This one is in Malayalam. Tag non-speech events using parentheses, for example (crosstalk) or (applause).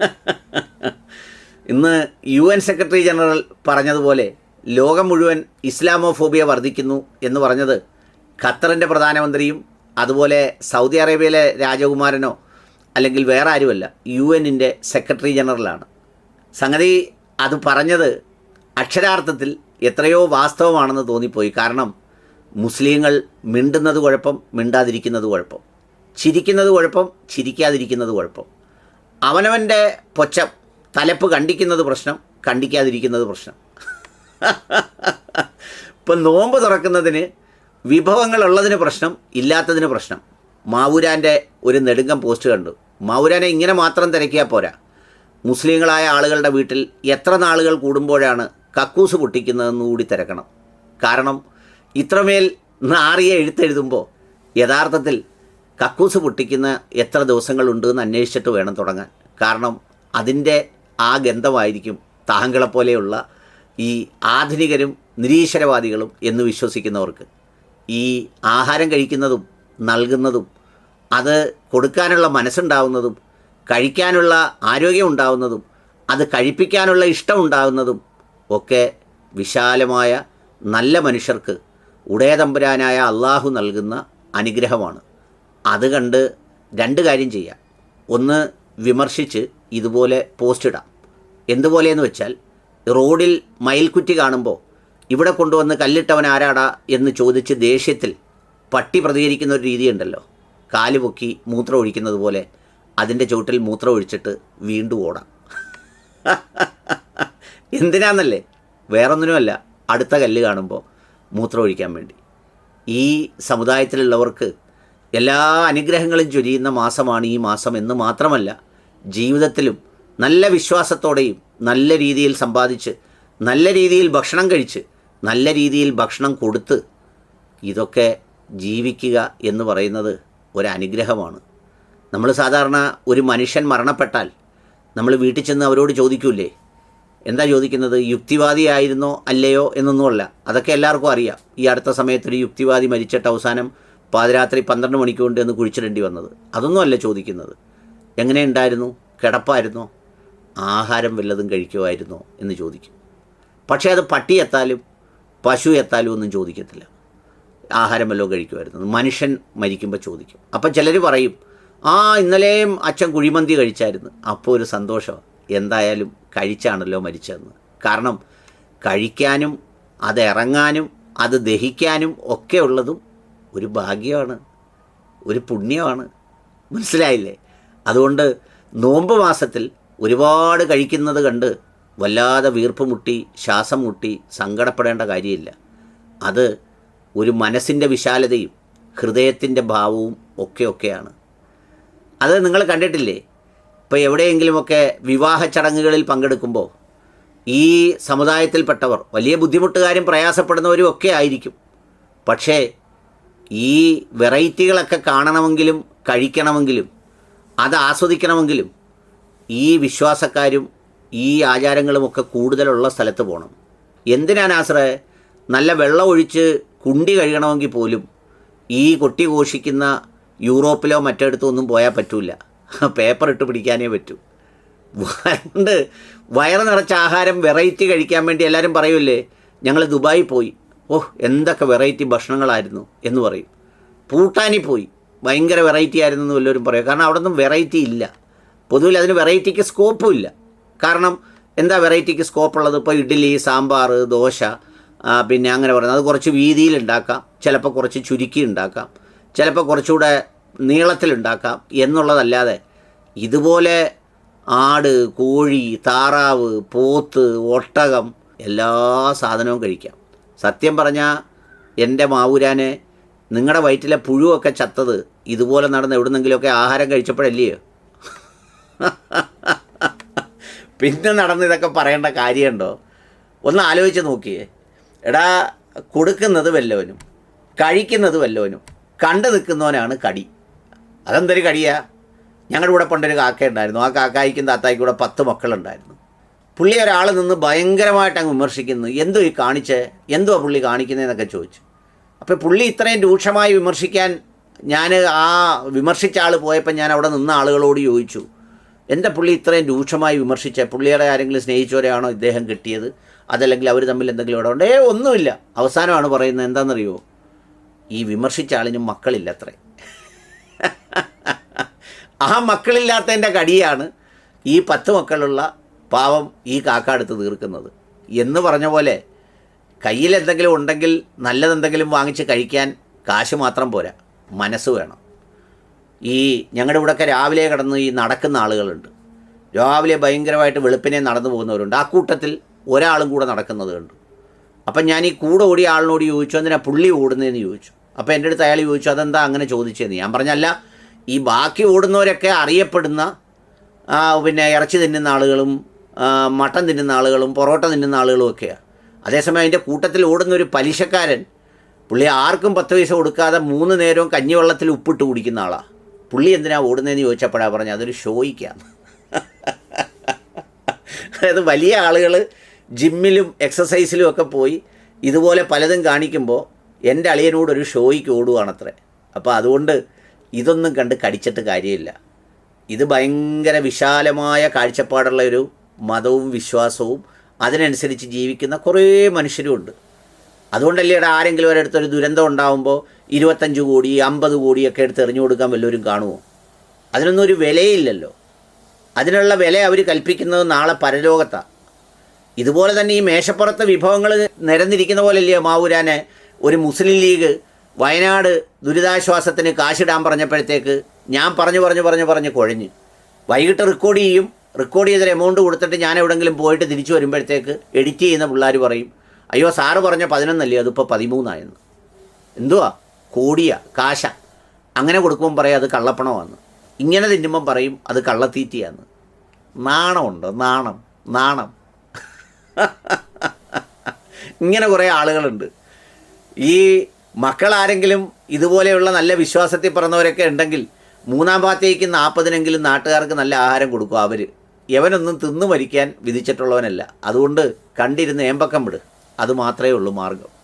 (laughs) ഇന്ന് യു എൻ സെക്രട്ടറി ജനറൽ പറഞ്ഞതുപോലെ ലോകം മുഴുവൻ ഇസ്ലാമോഫോബിയ വർദ്ധിക്കുന്നു എന്ന് പറഞ്ഞത് ഖത്തറിന്റെ പ്രധാനമന്ത്രിയും അതുപോലെ സൗദി അറേബ്യയിലെ രാജകുമാരനോ അല്ലെങ്കിൽ വേറെ ആരുമല്ല യു എന്നിന്റെ സെക്രട്ടറി ജനറലാണ്. സംഗതി അത് പറഞ്ഞത് അക്ഷരാർത്ഥത്തിൽ എത്രയോ വാസ്തവമാണെന്ന് തോന്നിപ്പോയി. കാരണം മുസ്ലിങ്ങൾ മിണ്ടുന്നത് കുഴപ്പം മിണ്ടാതിരിക്കുന്നത് കുഴപ്പം. ചിരിക്കുന്നത് കുഴപ്പം ചിരിക്കാതിരിക്കുന്നത് കുഴപ്പം. അവനവന്റെ പൊച്ചം തലപ്പ് കണ്ടിക്കുന്നത് പ്രശ്നം കണ്ടിക്കാതിരിക്കുന്നത് പ്രശ്നം. ഇപ്പം നോമ്പ് തുറക്കുന്നതിന് വിഭവങ്ങളുള്ളതിന് പ്രശ്നം ഇല്ലാത്തതിന് പ്രശ്നം. മാവൂരാന്റെ ഒരു നെടുങ്കം പോസ്റ്റ് കണ്ടു. മാവൂരാനെ ഇങ്ങനെ മാത്രം തിരക്കിയാൽ പോരാ. മുസ്ലിങ്ങളായ ആളുകളുടെ വീട്ടിൽ എത്ര നാളുകൾ കൂടുമ്പോഴാണ് കക്കൂസ് പൊട്ടിക്കുന്നതെന്ന് കൂടി തിരക്കണം. കാരണം ഇത്രമേൽ നാറിയ എഴുത്തെഴുതുമ്പോൾ യഥാർത്ഥത്തിൽ കക്കൂസ് പൊട്ടിക്കുന്ന എത്ര ദിവസങ്ങളുണ്ട് എന്ന് അന്വേഷിച്ചിട്ട് വേണം തുടങ്ങാൻ. കാരണം അതിന്റെ ആ ഗന്ധമായിരിക്കും താങ്കളെപ്പോലെയുള്ള ഈ ആധുനികരും നിരീശ്വരവാദികളും എന്ന് വിശ്വസിക്കുന്നവർക്ക്. ഈ ആഹാരം കഴിക്കുന്നതും നൽകുന്നതും അത് കൊടുക്കാനുള്ള മനസ്സുണ്ടാവുന്നതും കഴിക്കാനുള്ള ആരോഗ്യം ഉണ്ടാവുന്നതും അത് കഴിപ്പിക്കാനുള്ള ഇഷ്ടം ഉണ്ടാവുന്നതും ഒക്കെ വിശാലമായ നല്ല മനുഷ്യർക്ക് ഉടയതമ്പുരാനായ അള്ളാഹു നൽകുന്ന അനുഗ്രഹമാണ്. അത് കണ്ട് രണ്ട് കാര്യം ചെയ്യാം. ഒന്ന് വിമർശിച്ച് ഇതുപോലെ പോസ്റ്റ് ഇടാം. എന്തുപോലെയെന്ന് വെച്ചാൽ റോഡിൽ മയിൽക്കുറ്റി കാണുമ്പോൾ ഇവിടെ കൊണ്ടുവന്ന് കല്ലിട്ടവൻ ആരാടാ എന്ന് ചോദിച്ച് ദേഷ്യത്തിൽ പട്ടി പ്രതികരിക്കുന്ന ഒരു രീതിയുണ്ടല്ലോ. കാൽ പൊക്കി മൂത്രം ഒഴിക്കുന്നത് പോലെ അതിന്റെ ചുവട്ടിൽ മൂത്രം ഒഴിച്ചിട്ട് വീണ്ടും ഓടാം. (laughs) എന്തിനാന്നല്ലേ? വേറൊന്നിനുമല്ല അടുത്ത കല്ല് കാണുമ്പോൾ മൂത്രം ഒഴിക്കാൻ വേണ്ടി. ഈ സമുദായത്തിലുള്ളവർക്ക് എല്ലാ അനുഗ്രഹങ്ങളും ചൊരിയുന്ന മാസമാണ് ഈ മാസം എന്ന് മാത്രമല്ല ജീവിതത്തിലും നല്ല വിശ്വാസത്തോടെയും നല്ല രീതിയിൽ സമ്പാദിച്ച് നല്ല രീതിയിൽ ഭക്ഷണം കഴിച്ച് നല്ല രീതിയിൽ ഭക്ഷണം കൊടുത്ത് ഇതൊക്കെ ജീവിക്കുക എന്ന് പറയുന്നത് ഒരനുഗ്രഹമാണ്. നമ്മൾ സാധാരണ ഒരു മനുഷ്യൻ മരണപ്പെട്ടാൽ നമ്മൾ വീട്ടിൽ ചെന്ന് അവരോട് ചോദിക്കൂലേ എന്താ ചോദിക്കുന്നത്? യുക്തിവാദിയായിരുന്നോ അല്ലയോ? എന്നൊന്നുമല്ല. അതൊക്കെ എല്ലാവർക്കും അറിയാം. ഈ അടുത്ത സമയത്തൊരു യുക്തിവാദി മരിച്ചിട്ട് അവസാനം പാതിരാത്രി പന്ത്രണ്ട് മണിക്ക് കൊണ്ട് എന്ന് കുഴിച്ചിടേണ്ടി വന്നത്. അതൊന്നുമല്ല ചോദിക്കുന്നത്. എങ്ങനെ ഉണ്ടായിരുന്നു? കിടപ്പായിരുന്നോ? ആഹാരം വല്ലതും കഴിക്കുമായിരുന്നോ എന്ന് ചോദിക്കും. പക്ഷേ അത് പട്ടി എത്താലും പശു എത്താലും ഒന്നും ചോദിക്കത്തില്ല. ആഹാരം വല്ലതും കഴിക്കുമായിരുന്നു മനുഷ്യൻ മരിക്കുമ്പോൾ ചോദിക്കും. അപ്പം ചിലർ പറയും ആ ഇന്നലെയും അച്ഛൻ കുഴിമന്തി കഴിച്ചായിരുന്നു. അപ്പോൾ ഒരു സന്തോഷം. എന്തായാലും കഴിച്ചാണല്ലോ മരിച്ചതെന്ന്. കാരണം കഴിക്കാനും അത് ഇറങ്ങാനും അത് ദഹിക്കാനും ഒക്കെ ഉള്ളതും ഒരു ഭാഗ്യമാണ് ഒരു പുണ്യമാണ്. മനസ്സിലായില്ലേ? അതുകൊണ്ട് നോമ്പ് മാസത്തിൽ ഒരുപാട് കഴിക്കുന്നത് കണ്ട് വല്ലാതെ വീർപ്പ് മുട്ടി ശ്വാസം മുട്ടി സങ്കടപ്പെടേണ്ട കാര്യമില്ല. അത് ഒരു മനസ്സിന്റെ വിശാലതയും ഹൃദയത്തിന്റെ ഭാവവും ഒക്കെ ഒക്കെയാണ് അത് നിങ്ങൾ കണ്ടിട്ടില്ലേ? ഇപ്പോൾ എവിടെയെങ്കിലുമൊക്കെ വിവാഹ ചടങ്ങുകളിൽ പങ്കെടുക്കുമ്പോൾ ഈ സമുദായത്തിൽപ്പെട്ടവർ വലിയ ബുദ്ധിമുട്ടുകാരും പ്രയാസപ്പെടുന്നവരും ഒക്കെ ആയിരിക്കും. പക്ഷേ ഈ വെറൈറ്റികളൊക്കെ കാണണമെങ്കിലും കഴിക്കണമെങ്കിലും അത് ആസ്വദിക്കണമെങ്കിലും ഈ വിശ്വാസക്കാരും ഈ ആചാരങ്ങളുമൊക്കെ കൂടുതലുള്ള സ്ഥലത്ത് പോകണം എന്തിനാണ് ആശ്രയ നല്ല വെള്ളം ഒഴിച്ച് കുണ്ടി കഴുകണമെങ്കിൽ പോലും ഈ കൊട്ടി ഘോഷിക്കുന്ന യൂറോപ്പിലോ മറ്റടുത്തോ ഒന്നും പോയാൽ പറ്റൂല. പേപ്പർ ഇട്ട് പിടിക്കാനേ പറ്റൂ. പണ്ട് വയറ് നിറച്ച ആഹാരം വെറൈറ്റി കഴിക്കാൻ വേണ്ടി എല്ലാവരും പറയുമല്ലേ ഞങ്ങൾ ദുബായി പോയി. ഓഹ് എന്തൊക്കെ വെറൈറ്റി ഭക്ഷണങ്ങളായിരുന്നു എന്ന് പറയും. പൂട്ടാനി പോയി. ഭയങ്കര വെറൈറ്റി ആയിരുന്നു എന്ന് വല്ലവരും പറയും. കാരണം അവിടെ നിന്നും വെറൈറ്റി ഇല്ല. പൊതുവിൽ അതിന് വെറൈറ്റിക്ക് സ്കോപ്പും ഇല്ല. കാരണം എന്താ വെറൈറ്റിക്ക് സ്കോപ്പ് ഉള്ളത്? ഇപ്പോൾ ഇഡ്ഡലി സാമ്പാർ ദോശ പിന്നെ അങ്ങനെ പറയുന്നത്. അത് കുറച്ച് വീതിയിൽ ഉണ്ടാക്കാം. ചിലപ്പോൾ കുറച്ച് ചുരുക്കി ഉണ്ടാക്കാം. ചിലപ്പോൾ കുറച്ചുകൂടെ നീളത്തിലുണ്ടാക്കാം എന്നുള്ളതല്ലാതെ ഇതുപോലെ ആട് കോഴി താറാവ് പോത്ത് ഒട്ടകം എല്ലാ സാധനവും കഴിക്കാം. സത്യം പറഞ്ഞാൽ എന്റെ മാവൂരാനെ നിങ്ങളുടെ വയറ്റിലെ പുഴുവൊക്കെ ചത്തത് ഇതുപോലെ നടന്ന് എവിടുന്നെങ്കിലുമൊക്കെ ആഹാരം കഴിച്ചപ്പോഴല്ലയോ പിന്നെ നടന്ന് ഇതൊക്കെ പറയേണ്ട കാര്യമുണ്ടോ? ഒന്ന് ആലോചിച്ച് നോക്കിയേ. എടാ കൊടുക്കുന്നത് വല്ലവനും കഴിക്കുന്നത് വല്ലവനും കണ്ടു നിൽക്കുന്നവനാണ് കടി. അതെന്തൊരു കടിയാ? ഞങ്ങളുടെ കൂടെ പണ്ടൊരു കാക്ക ഉണ്ടായിരുന്നു ആ കാക്കായിക്കും താത്തായിക്കും കൂടെ പത്ത് മക്കളുണ്ടായിരുന്നു. പുള്ളി ഒരാൾ നിന്ന് ഭയങ്കരമായിട്ട് അങ്ങ് വിമർശിക്കുന്നു. എന്തോ ഈ കാണിച്ചേ എന്തോ പുള്ളി കാണിക്കുന്നതെന്നൊക്കെ ചോദിച്ചു. അപ്പോൾ പുള്ളി ഇത്രയും രൂക്ഷമായി വിമർശിക്കാൻ ഞാൻ ആ വിമർശിച്ച ആൾ പോയപ്പോൾ ഞാൻ അവിടെ നിന്ന ആളുകളോട് ചോദിച്ചു എന്താ പുള്ളി ഇത്രയും രൂക്ഷമായി വിമർശിച്ച? പുള്ളിയുടെ ആരെങ്കിലും സ്നേഹിച്ചവരെയാണോ ഇദ്ദേഹം കിട്ടിയത്? അതല്ലെങ്കിൽ അവർ തമ്മിൽ എന്തെങ്കിലും ഇവിടെ ഉണ്ടേ ഒന്നുമില്ല. അവസാനമാണ് പറയുന്നത്. എന്താണെന്നറിയോ ഈ വിമർശിച്ച ആളിനും മക്കളില്ല അത്രേ (laughs) ആ മക്കളില്ലാത്തതിന്റെ കടിയാണ് ഈ പത്ത് മക്കളുള്ള പാവം ഈ കാക്ക എടുത്ത് തീർക്കുന്നത്. എന്ന് പറഞ്ഞ പോലെ കയ്യിൽ എന്തെങ്കിലും ഉണ്ടെങ്കിൽ നല്ലതെന്തെങ്കിലും വാങ്ങിച്ച് കഴിക്കാൻ കാശ് മാത്രം പോരാ. മനസ്സ് വേണം. ഈ ഞങ്ങളുടെ ഇവിടെയൊക്കെ രാവിലെ കിടന്ന് ഈ നടക്കുന്ന ആളുകളുണ്ട്. രാവിലെ ഭയങ്കരമായിട്ട് വെളുപ്പിനെ നടന്നു പോകുന്നവരുണ്ട്. ആ കൂട്ടത്തിൽ ഒരാളും കൂടെ നടക്കുന്നത് കണ്ടു. അപ്പം ഞാൻ ഈ കൂടെ ഓടിയ ആളിനോട് ചോദിച്ചു എന്തിനാ പുള്ളി ഓടുന്നതെന്ന് ചോദിച്ചു? അപ്പോൾ എന്റെ അടുത്ത് അയാൾ ചോദിച്ചു അതെന്താ അങ്ങനെ ചോദിച്ചതെന്ന് ഞാൻ പറഞ്ഞല്ല ഈ ബാക്കി ഓടുന്നവരൊക്കെ അറിയപ്പെടുന്ന പിന്നെ ഇറച്ചി തിന്നുന്ന ആളുകളും മട്ടൻ തിന്നുന്ന ആളുകളും പൊറോട്ട തിന്നുന്ന ആളുകളും ഒക്കെയാണ് അതേസമയം അതിന്റെ കൂട്ടത്തിൽ ഓടുന്ന ഒരു പലിശക്കാരൻ പുള്ളി ആർക്കും പത്ത് പൈസ കൊടുക്കാതെ മൂന്ന് നേരവും കഞ്ഞിവെള്ളത്തിൽ ഉപ്പിട്ട് കുടിക്കുന്ന ആളാണ് പുള്ളി എന്തിനാ ഓടുന്നതെന്ന് ചോദിച്ചപ്പോഴാണ് പറഞ്ഞത് അതൊരു ഷോയ്ക്കാണ് അതായത് വലിയ ആളുകൾ ജിമ്മിലും എക്സസൈസിലും ഒക്കെ പോയി ഇതുപോലെ പലതും കാണിക്കുമ്പോൾ എന്റെ അളിയനോട് ഒരു ഷോയ്ക്ക് ഓടുവാണത്രേ. അപ്പോൾ അതുകൊണ്ട് ഇതൊന്നും കണ്ട് കടിച്ചിട്ട് കാര്യമില്ല. ഇത് ഭയങ്കര വിശാലമായ കാഴ്ചപ്പാടുള്ള ഒരു മതവും വിശ്വാസവും അതിനനുസരിച്ച് ജീവിക്കുന്ന കുറേ മനുഷ്യരുമുണ്ട്. അതുകൊണ്ടല്ലേ ആരെങ്കിലും ഒരിടത്തൊരു ദുരന്തം ഉണ്ടാകുമ്പോൾ ഇരുപത്തഞ്ച് കോടി അമ്പത് കോടിയൊക്കെ എടുത്ത് എറിഞ്ഞു കൊടുക്കാൻ വല്ലവരും കാണുമോ അതിനൊന്നും ഒരു വിലയില്ലല്ലോ. അതിനുള്ള വില അവർ കൽപ്പിക്കുന്നത് നാളെ പരലോകത്താണ് ഇതുപോലെ തന്നെ ഈ മേശപ്പുറത്തെ വിഭവങ്ങൾ നിരന്നിരിക്കുന്ന പോലെയല്ലേ മാവൂരാനെ? ഒരു മുസ്ലിം ലീഗ് വയനാട് ദുരിതാശ്വാസത്തിന് കാശിടാൻ പറഞ്ഞപ്പോഴത്തേക്ക് ഞാൻ പറഞ്ഞു പറഞ്ഞു പറഞ്ഞു പറഞ്ഞ് കുഴഞ്ഞ്. വൈകിട്ട് റെക്കോർഡ് ചെയ്യും. റെക്കോർഡ് ചെയ്തൊരു എമൗണ്ട് കൊടുത്തിട്ട് ഞാൻ എവിടെങ്കിലും പോയിട്ട് തിരിച്ചു വരുമ്പോഴത്തേക്ക് എഡിറ്റ് ചെയ്യുന്ന പിള്ളേർ പറയും അയ്യോ സാറ് പറഞ്ഞ പതിനൊന്നല്ലേ? അതിപ്പോൾ പതിമൂന്നായെന്ന്. എന്തുവാ? കോടിയ കാശ. അങ്ങനെ കൊടുക്കുമ്പം പറയും അത് കള്ളപ്പണമാണ് ഇങ്ങനെ തിന്നുമ്പം പറയും അത് കള്ളത്തീറ്റിയാണ് നാണമുണ്ട്? നാണം. നാണം. ഇങ്ങനെ കുറേ ആളുകളുണ്ട്. ഈ മക്കളാരെങ്കിലും ഇതുപോലെയുള്ള നല്ല വിശ്വാസത്തിൽ പറഞ്ഞവരൊക്കെ ഉണ്ടെങ്കിൽ മൂന്നാം പാത്തേക്ക് നാൽപ്പതിനെങ്കിലും നാട്ടുകാർക്ക് നല്ല ആഹാരം കൊടുക്കും അവർ യവനൊന്നും തിന്നു മരിക്കാൻ വിധിച്ചിട്ടുള്ളവനല്ല. അതുകൊണ്ട് കണ്ടിരുന്ന് ഏമ്പക്കം വിട്. അത് മാത്രമേ ഉള്ളൂ മാർഗം.